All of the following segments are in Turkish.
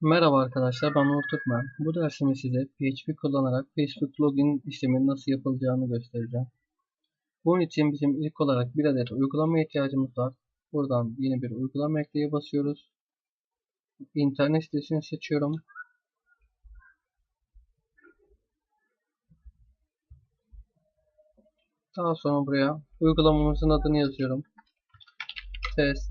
Merhaba arkadaşlar ben Uğur Türkmen. Bu dersimde size PHP kullanarak Facebook login işleminin nasıl yapılacağını göstereceğim. Bunun için bizim ilk olarak bir adet uygulama ihtiyacımız var. Buradan yeni bir uygulama ekleye basıyoruz. İnternet sitesini seçiyorum. Daha sonra buraya uygulamamızın adını yazıyorum. Test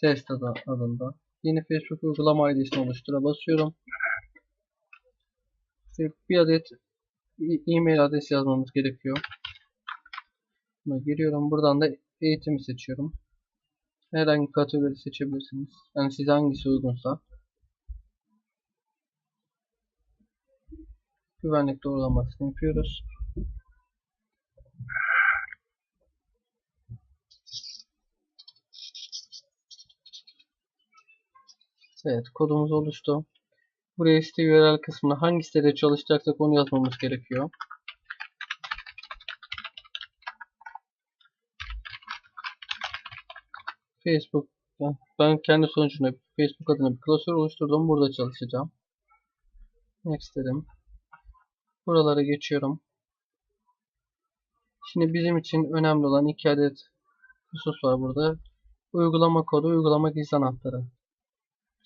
test adı adında. Yeni Facebook uygulama ID'sini oluştura basıyorum. Ve bir adet e-mail adresi yazmamız gerekiyor. Buna giriyorum. Buradan da eğitimi seçiyorum. Herhangi kategori seçebilirsiniz. Yani size hangisi uygunsa. Güvenlik doğrulamasını yapıyoruz. Evet kodumuz oluştu. Buraya site URL kısmına hangi sitede çalışacaksak onu yazmamız gerekiyor. Facebook ben kendi sonucunda Facebook adına bir klasör oluşturdum. Burada çalışacağım. Next dedim. Buralara geçiyorum. Şimdi bizim için önemli olan iki adet husus var burada. Uygulama kodu, uygulama gizli anahtarı.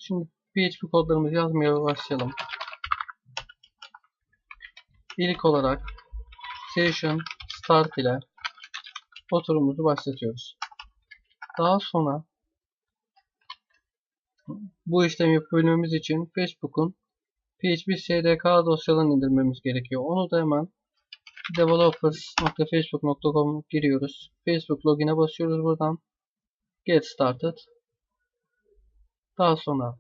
Şimdi PHP kodlarımızı yazmaya başlayalım. İlk olarak session start ile oturumumuzu başlatıyoruz. Daha sonra bu işlemi yapabilmemiz için Facebook'un PHP SDK dosyalarını indirmemiz gerekiyor. Onu da hemen developers.facebook.com giriyoruz. Facebook login'e basıyoruz buradan. Get started. Daha sonra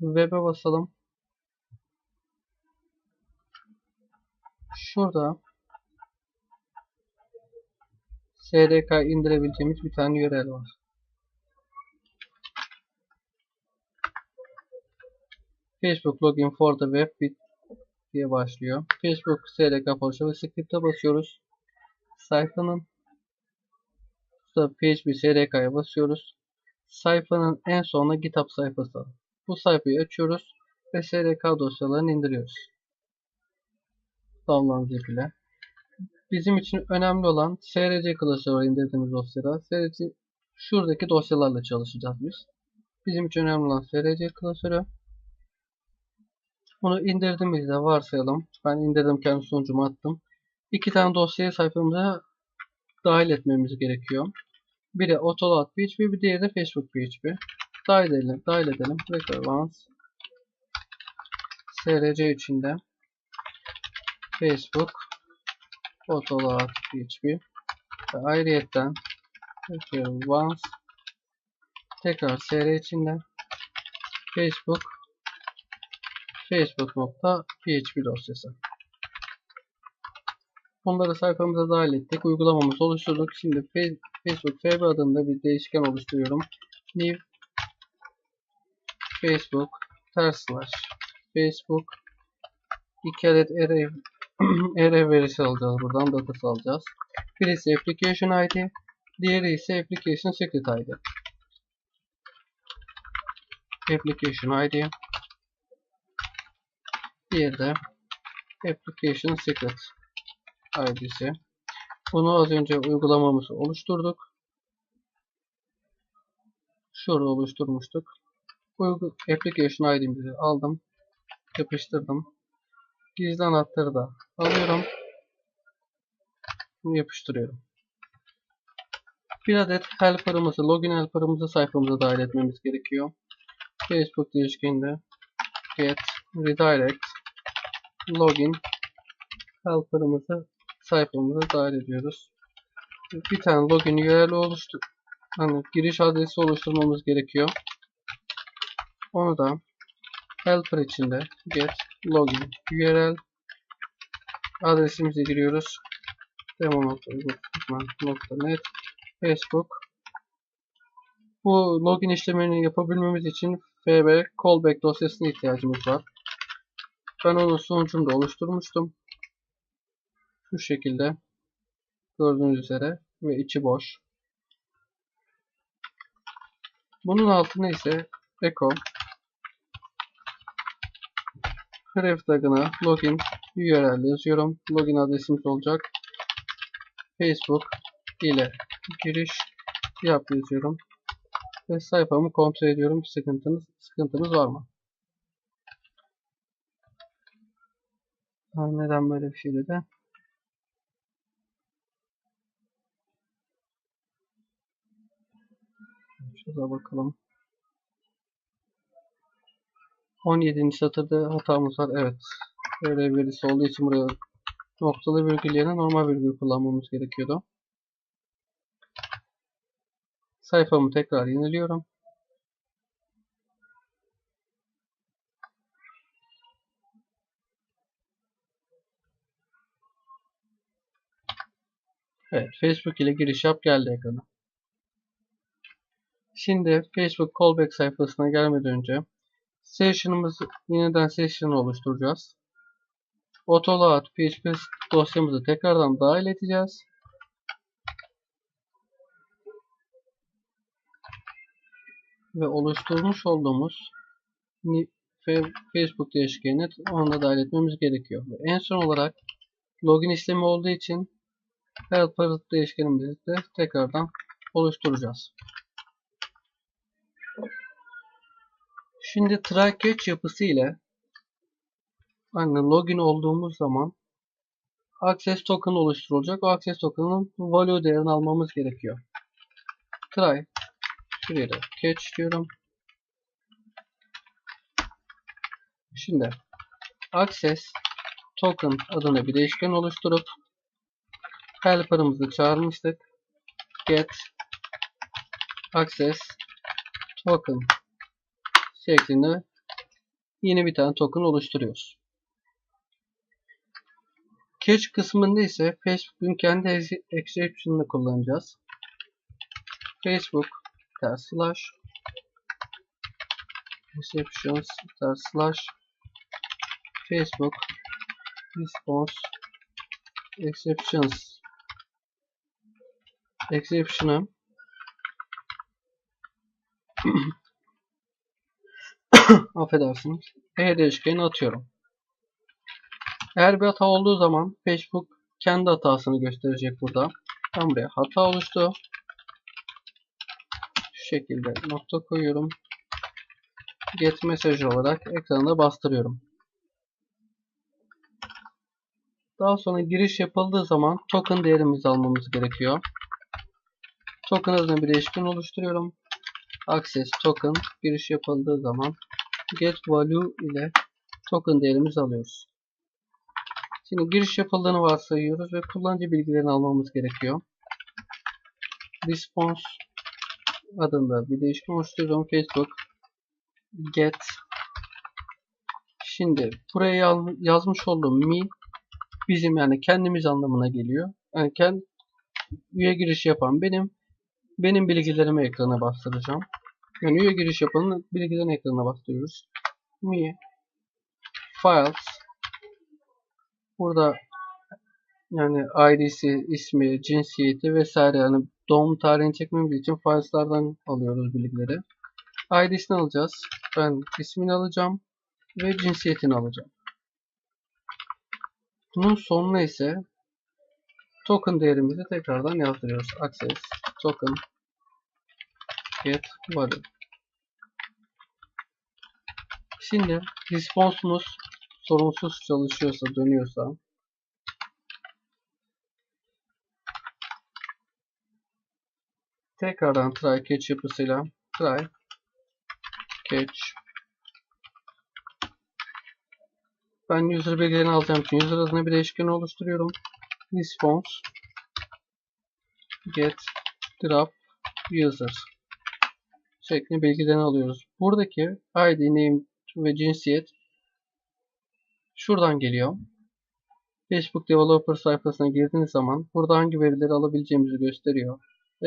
web'e basalım. Şurada SDK indirebileceğimiz bir tane URL var. Facebook login for the web diye başlıyor. Facebook SDK ve script'e basıyoruz. Sayfanın PHP SDK'ya basıyoruz. Sayfanın en sonuna GitHub sayfası. Bu sayfayı açıyoruz ve SDK dosyalarını indiriyoruz. Download ile. Bizim için önemli olan SRC klasörü indirdiğimiz dosyada. SRC şuradaki dosyalarla çalışacağız biz. Bizim için önemli olan SRC klasörü. Bunu indirdiğimizde varsayalım. Ben indirdim kendi sunucumu attım. İki tane dosyayı sayfamıza dahil etmemiz gerekiyor. Biri Autoload PHP, bir diğeri de Facebook PHP. Dahil edelim. Dahil edelim. Requirements SRC içinde Facebook Autoload PHP ve ayrıyetten Requirements tekrar SR içinde Facebook Facebook.php dosyası. Bunları sayfamıza dahil ettik. Uygulamamızı oluşturduk. Şimdi Facebook FB adında bir değişken oluşturuyorum. New Facebook ters slash Facebook iki adet array, array verisi alacağız. Buradan datası alacağız. Birisi application ID, diğeri ise application secret ID. Application ID diğeri de application secret ID'si. Bunu az önce uygulamamızı oluşturduk. Şurada oluşturmuştuk. Uygu application ID'mizi aldım. Yapıştırdım. Gizli anahtarı da alıyorum. Bunu yapıştırıyorum. Bir adet helper'ımızı, login helper'ımızı sayfamıza dahil etmemiz gerekiyor. Facebook değişkeninde get redirect login helper'ımızı sayfamıza dahil ediyoruz. Bir tane login URL oluştur. Hani giriş adresi oluşturmamız gerekiyor. Onu da helper içinde get login URL adresimizi giriyoruz. demo.net Facebook bu login işlemini yapabilmemiz için fb callback dosyasına ihtiyacımız var. Ben onu sunucumda oluşturmuştum. Şu şekilde gördüğünüz üzere ve içi boş. Bunun altına ise echo href tagına login URL yazıyorum. Login adresimiz olacak. Facebook ile giriş yap yazıyorum. Ve sayfamı kontrol ediyorum. Sıkıntınız, sıkıntımız var mı? Neden böyle bir şey dedi? Şurada bakalım. 17. satırda hatamız var. Evet. Böyle birisi olduğu için buraya noktalı virgül yerine normal virgül kullanmamız gerekiyordu. Sayfamı tekrar yeniliyorum. Evet, Facebook ile giriş yap geldi ekrana. Şimdi Facebook callback sayfasına gelmeden önce session'ımızı yeniden session oluşturacağız. Autoload PHP dosyamızı tekrardan dahil edeceğiz. Ve oluşturmuş olduğumuz Facebook değişkenini onu da dahil etmemiz gerekiyor. Ve en son olarak login işlemi olduğu için helper değişkenimizi de tekrardan oluşturacağız. Şimdi try catch yapısı ile hani login olduğumuz zaman access token oluşturulacak. O access token'ın value değerini almamız gerekiyor. Try şuraya da catch diyorum. Şimdi access token adına bir değişken oluşturup helper'ımızı çağırmıştık. Get access token şeklinde yeni bir tane token oluşturuyoruz. Catch kısmında ise Facebook'un kendi exception'ını kullanacağız. Facebook slash exceptions slash Facebook response exceptions exception'ı affedersiniz e değişkeni atıyorum. Eğer bir hata olduğu zaman Facebook kendi hatasını gösterecek burada. Ben buraya hata oluştu. Şu şekilde nokta koyuyorum. Get mesaj olarak ekranda bastırıyorum. Daha sonra giriş yapıldığı zaman token değerimizi almamız gerekiyor. Token adına bir değişken oluşturuyorum. Access token giriş yapıldığı zaman get value ile token değerimizi alıyoruz. Şimdi giriş yapıldığını varsayıyoruz ve kullanıcı bilgilerini almamız gerekiyor. Response adında bir değişken oluşturuyorum. Facebook get Şimdi buraya yazmış olduğum me bizim yani kendimiz anlamına geliyor. Yani kendi üye giriş yapan benim benim bilgilerimi ekrana bastıracağım. Yani üye giriş yapanın bilgilerini ekrana bastırıyoruz. Me files burada yani ID'si, ismi, cinsiyeti vesaire yani doğum tarihini çekmemiz için files'lardan alıyoruz bilgileri. ID'sini alacağız. Ben ismini alacağım ve cinsiyetini alacağım. Bunun sonuna ise token değerimizi tekrardan yazdırıyoruz. Access token get value. Şimdi response'umuz sorunsuz çalışıyorsa, dönüyorsa tekrardan try catch yapısıyla try catch ben user bilgilerini alacağım için user adına bir değişken oluşturuyorum. Response get drop user şeklinde bilgilerini alıyoruz. Buradaki ID, name ve cinsiyet şuradan geliyor. Facebook Developer sayfasına girdiğiniz zaman burada hangi verileri alabileceğimizi gösteriyor.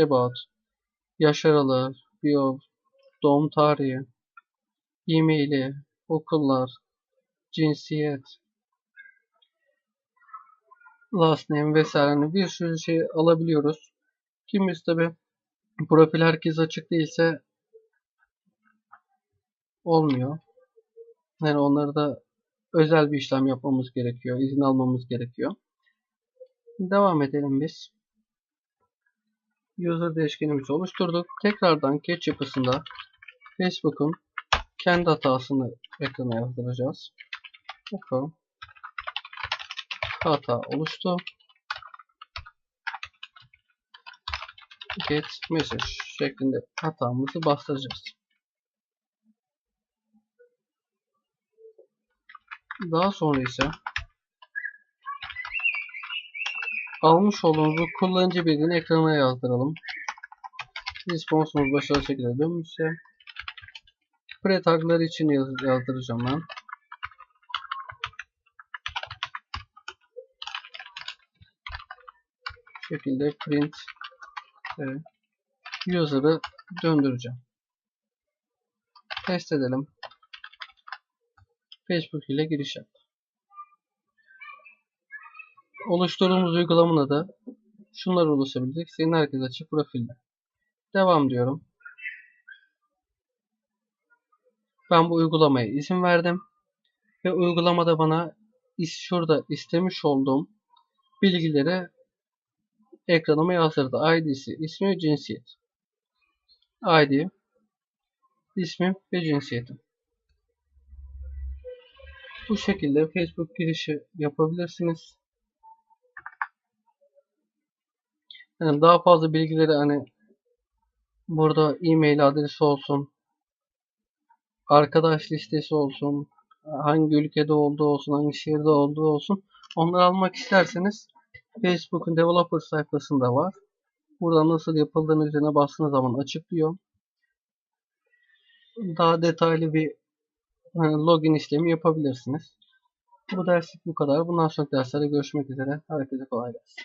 About, yaş aralığı, bio, doğum tarihi, e-maili, okullar, cinsiyet, last name vesaire hani bir sürü şey alabiliyoruz. Kimisi tabi profil herkes açık değilse olmuyor. Yani onları da özel bir işlem yapmamız gerekiyor. izin almamız gerekiyor. Devam edelim biz. User değişkenimizi oluşturduk. Tekrardan Catch yapısında Facebook'un kendi hatasını ekrana yazdıracağız. Bakalım. Hata oluştu. Get message şeklinde hatamızı bastıracağız. Daha sonra ise almış olduğumuz kullanıcı bilgini ekrana yazdıralım. Response'umuz başarılı şekilde dönmüşse pre tagları için yaz yazdıracağım ben. Şekilde print e, user'ı döndüreceğim. Test edelim. Facebook ile giriş yap. Oluşturduğumuz uygulamanın adı şunlar ulaşabilecek. Senin herkes açık profilde. Devam diyorum. Ben bu uygulamaya izin verdim. Ve uygulamada bana şurada istemiş olduğum bilgileri ekranıma yazdırdı. ID'si, ismi ve cinsiyet. ID, ismim ve cinsiyetim. Bu şekilde Facebook girişi yapabilirsiniz. Yani daha fazla bilgileri hani burada e-mail adresi olsun, arkadaş listesi olsun, hangi ülkede olduğu olsun, hangi şehirde olduğu olsun onları almak isterseniz Facebook'un developer sayfasında var. Burada nasıl yapıldığını üzerine bastığınız zaman açıklıyor. Daha detaylı bir login işlemi yapabilirsiniz. Bu derslik bu kadar. Bundan sonraki derslerde görüşmek üzere. Herkese kolay gelsin.